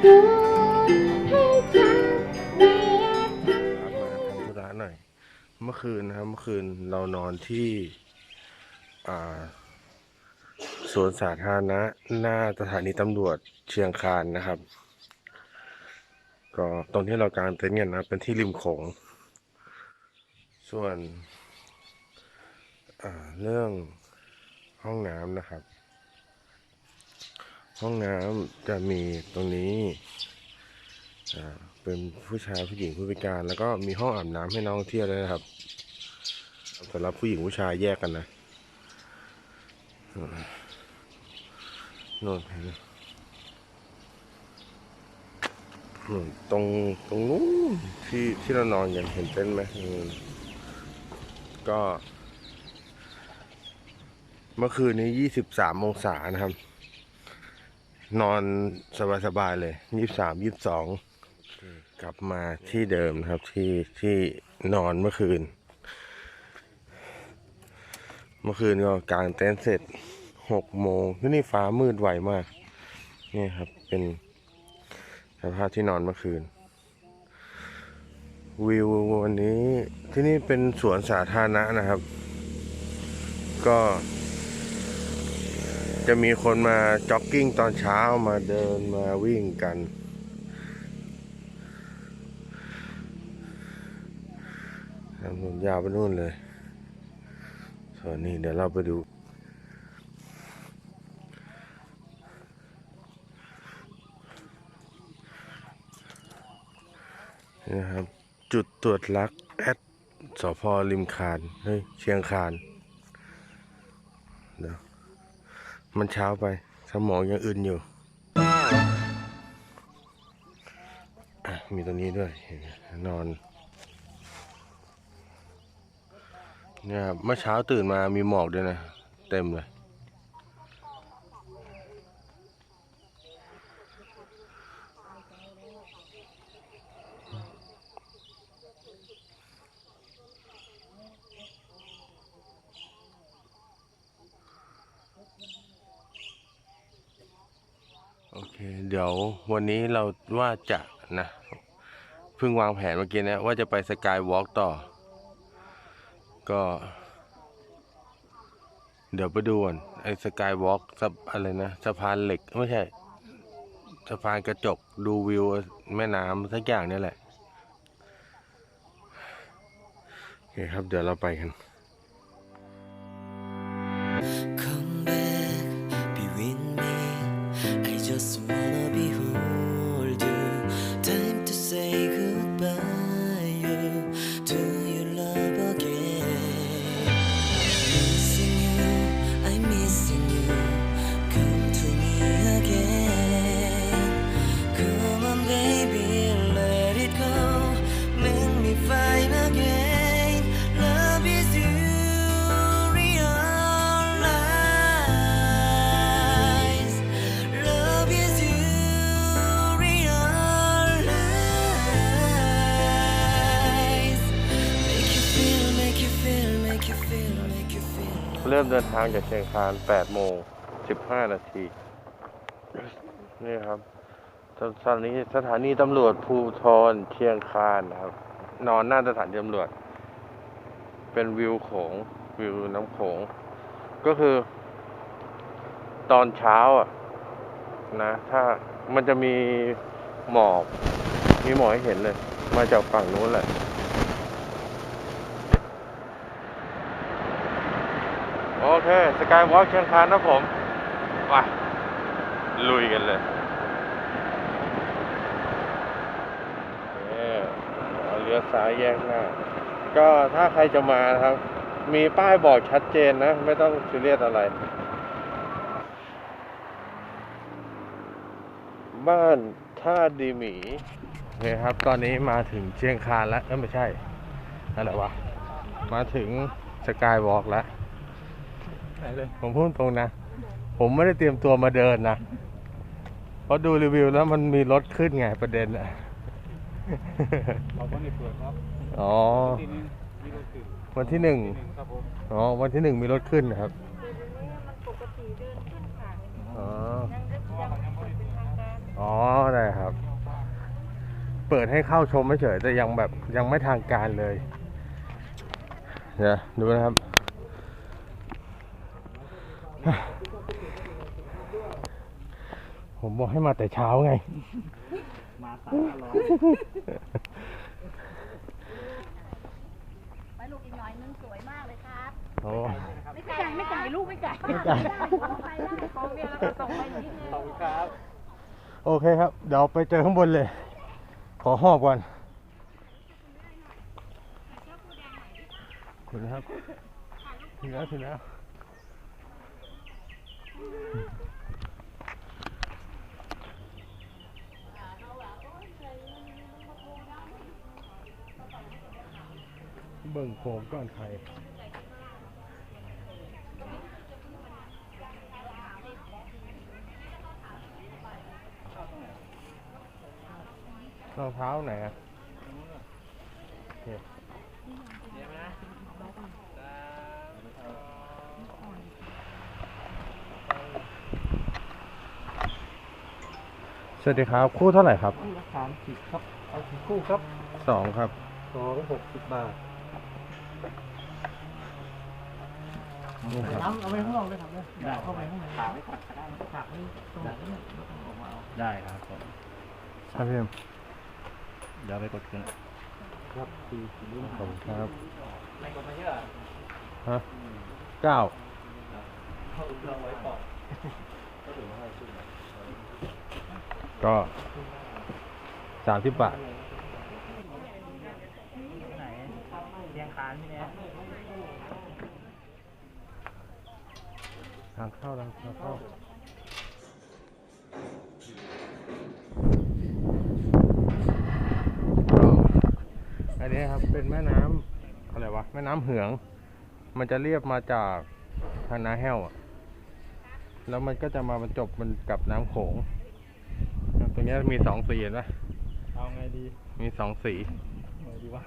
ธุระหน่อย เมื่อคืนนะครับ เมื่อคืนเรานอนที่สวนสาธารณะหน้าสถานีตำรวจเชียงคานนะครับ ก็ตรงที่เรากางเต็นท์กันนะเป็นที่ริมโขง ส่วนเรื่องห้องน้ำนะครับ ห้องน้ำจะมีตรงนี้เป็นผู้ชายผู้หญิงผู้พิการแล้วก็มีห้องอาบน้ำให้นักท่องเที่ยวด้วยนะครับสำหรับผู้หญิงผู้ชายแยกกันนะนอนนู่นตรงตรงนู้นที่ที่เรานอนกันเห็นเต็นท์ไหมอืมก็ เมื่อคืนนี้ยี่สิบสามองศานะครับ นอนสบายๆเลยยี่สิบสามยี่สิบสองกลับมาที่เดิมนะครับที่ที่นอนเมื่อคืน เมื่อคืนก็กางเต็นท์เสร็จหกโมงที่นี่ฟ้ามืดไวมากนี่ครับเป็นสภาพที่นอนเมื่อคืน วิววันนี้ที่นี่เป็นสวนสาธารณะนะครับ ก็ จะมีคนมาจ็อกกิ้งตอนเช้ามาเดินมาวิ่งกันทางนู้นยาวไปนู่นเลยส่วนนี้เดี๋ยวเราไปดูนี่นะครับ จุดตรวจลักแอดสพริมคาน เฮ้ย เชียงคานเดี๋ยว มันเช้าไป สมองยังอื่นอยู่ มีตรงนี้ด้วยนอน เนี่ยเมื่อเช้าตื่นมามีหมอกด้วยนะ เต็มเลย เดี๋ยววันนี้เราว่าจะนะเพิ่งวางแผนเมื่อกี้นะว่าจะไปสกายวอล์กต่อ ก็ เดี๋ยวไปดูก่อนไอ้สกายวอล์กอะไรนะสะพานเหล็กไม่ใช่สะพานกระจกดูวิวแม่น้ำสักอย่างนี่แหละโอเคครับเดี๋ยวเราไปกัน just wanna เริ่มเดินทางจากเชียงคาน8โมง15 นาที นี่ครับสถานีสถานีตำรวจภูทรเชียงคานนะครับ นอนหน้าสถานีตำรวจ เป็นวิวโขงวิวน้ำโขง ก็คือ ตอนเช้าอะนะ ถ้ามันจะมีหมอก มีหมอกให้เห็นเลย มาจากฝั่งนู้นแหละ โอเค สกายวอล์กเชียงคานนะผมไปลุยกันเลยเอ่เอาเลี้ยวซ้ายแยกหน้า ก็ถ้าใครจะมานะครับ มีป้ายบอกชัดเจนนะ ไม่ต้องซีเรียสอะไร บ้านท่าดีหมีโอเคครับ ตอนนี้มาถึงเชียงคานแล้ว เอ้ไม่ใช่อะไรวะ มาถึงสกายวอล์กแล้ว ไหนเลย ผมพูดตรงนะ ผมไม่ได้เตรียมตัวมาเดินนะ เพราะดูรีวิวแล้วมันมีรถขึ้นไงประเด็นอะเราก็ในเปิดครับอ๋อ ที่นี่มีรถติดวันที่หนึ่ง ที่หนึ่งครับผมอ๋อ วันที่หนึ่งมีรถขึ้นนะครับอ๋อเพราะว่าเรายังไม่ได้เปิดครับอ๋อ ได้ครับ เปิดให้เข้าชมไม่เฉยแต่ยังแบบยังไม่ทางการเลย เดี๋ยวดูนะครับ ผมบอกให้มาแต่เช้าไง มาตาลอยไปลูกอีกหน่อยนึงสวยมากเลยครับ โอ้ ไม่ไก่ไม่ไก่ลูกไม่ไก่ไม่ไก่ ไปได้ของเดียวแล้วก็ส่งไปที่นึง ขอบคุณครับ โอเคครับ เดี๋ยวไปเจอข้างบนเลย ขอหอบก่อนถึงแล้วครับ ถึงแล้วถึงแล้ว เบิ่งโขมก่อนใครรองเท้าไหนอะโอเค สวัสดีครับ คู่เท่าไหร่ครับราคาสิบครับ เอากี่คู่ครับสองครับสองหกสิบบาทนี่ครับ น้ำเอาไปข้างนอกเลยครับได้ เข้าไปข้างในถามไว้ก่อนก็ได้ถามไว้ตรงไหนเนี่ยได้ครับผมครับพี่เอ็มเดี๋ยวไปกดกันครับสี่สี่ลูกขอบคุณครับไม่กดมาเยอะฮะเก้า เขาเราไว้ปอกก็ ก็สามสิบบาท ไหนเรียงคานพี่เนี่ยทางเข้าทางเข้าอันนี้ครับเป็นแม่น้ำอะไรวะ แม่น้ำเหือง มันจะเรียบมาจากทางนาแห้วอะแล้วมันก็จะมาบรรจบมันกับน้ำโขง ตรงเนี้ยมีสองสีเห็นไหมเอาไงดี มีสองสีไงดีวะ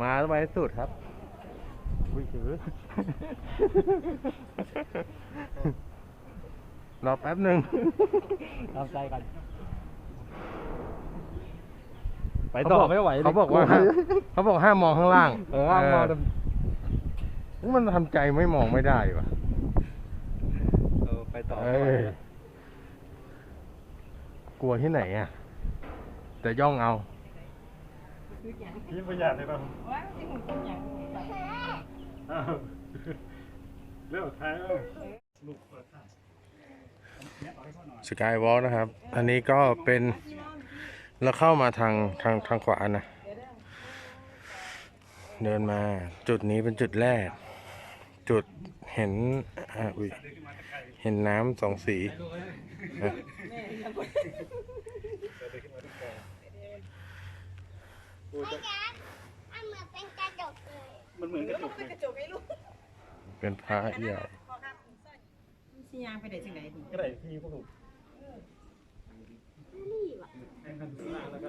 มาไว้สุดครับอุ้ยถือ รอแป๊บหนึ่งตามใจกันไปต่อไม่ไหวลยเขาบอกว่าห้ามเขาบอกห้ามมองข้างล่าง เออห้ามมองเออมันทำใจไม่มองไม่ได้วะเออไป ต่อเอ้ยกลัวที่ไหนอะ แต่ย่องเอา พี่ประหยัดเลยป่ะอ้าวเรื่องท้ายแล้วลูกเปิดท้ายเนี่ยเอาให้พ่อหน่อยสกายวอล์กนะครับ อันนี้ก็เป็นเราเข้ามาทางทางทางขวานะ เดินมาจุดนี้เป็นจุดแรก จุดเห็นอ่าอุ้ยเห็นน้ำสองสีนะอันเหมือนเป็นกระจกเลยมันเหมือนกระจกเลยเป็นพระใหญ่สิยางไปได้จังได๋ก็ได้ที่พวกผม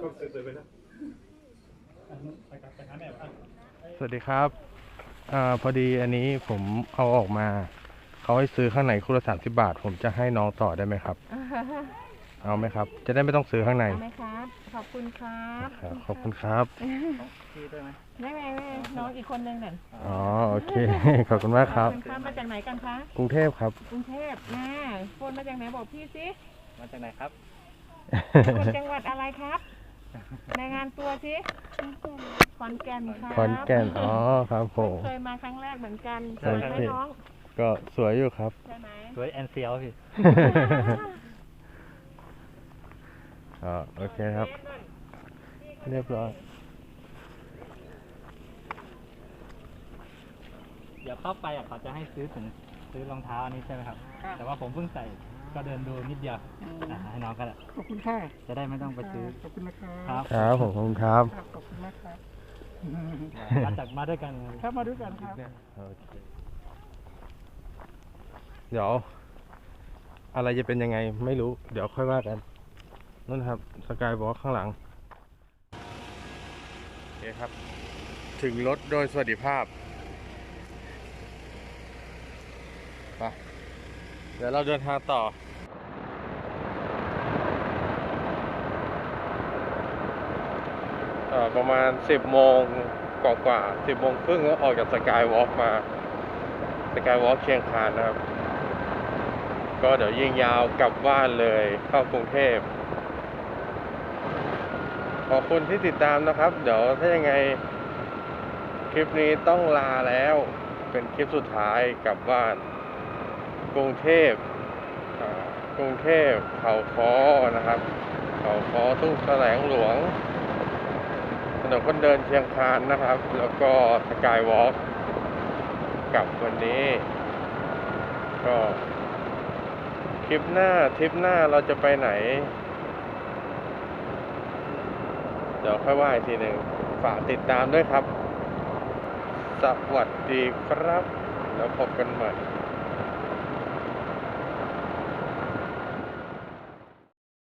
ก็เสร็จๆไปแล้วอันนู้นไปกับไปหาแม่บ้างสวัสดีครับ อ่าพอดีอันนี้ผมเอาออกมา เขาให้ซื้อข้างในคู่ละสามสิบาท ผมจะให้น้องต่อได้ไหมครับ เอาไหมครับ จะได้ไม่ต้องซื้อข้างในเอาไหมครับ ขอบคุณครับครับขอบคุณครับที่ได้ไหมได้ไหมแม่น้องอีกคนนึงน่ะอ๋อโอเค ขอบคุณมากครับขอณครับมาจากไหนกันคะกรุงเทพครับกรุงเทพแม่โฟนมาจากไหนบอกพี่สิมาจากไหนครับคนจังหวัดอะไรครับ รายงานตัวสิขอนแก่นครับขอนแก่น อ๋อ ครับผม เคยมาครั้งแรกเหมือนกันโอสวยไหมเคน้อง ก็สวยอยู่ครับ ใช่ไหมสวยแอนเซียวพี่อ๋อโอเคครับ เรียบร้อย เดี๋ยวเข้าไปอะเขาจะให้ซื้อถึงซื้อรองเท้าอันนี้ใช่ไหมครับ แต่ว่าผมเพิ่งใส่ ก็เดินดูนิดเดียวอะให้น้องก็ได้ขอบคุณค่ะจะได้ไม่ต้องไปซื้อ ขอบคุณนะครับครับครับผมขอบคุณครับขอบคุณมากครับมาจากมาด้วยกันครับมาด้วยกันครับโอเคเดี๋ยว อะไรจะเป็นยังไงไม่รู้ เดี๋ยวค่อยว่ากันนั่นครับสกายบอล์ข้างหลังโอเคครับ ถึงรถโดยสวัสดิภาพ เดี๋ยวเราเดินทางต่อประมาณ 10 โมงกว่ากว่า10 โมงครึ่งก็ออกจากสกายวอล์กมาสกายวอล์กเชียงคานนะครับ ก็เดี๋ยวยิงยาวกลับบ้านเลยเข้ากรุงเทพ ขอบคุณที่ติดตามนะครับ เดี๋ยวถ้ายังไงคลิปนี้ต้องลาแล้ว เป็นคลิปสุดท้ายกลับบ้าน กรุงเทพกรุงเทพเขาคอนะครับ เขาคอทุ่งแสลงหลวงถนนคนเดินเชียงคานนะครับ แล้วก็สกายวอล์กกับวันนี้ ก็คลิปหน้าทริปหน้าเราจะไปไหน เดี๋ยวค่อยว่าอีกทีหนึ่งฝากติดตามด้วยครับ สวัสดีครับ แล้วพบกันใหม่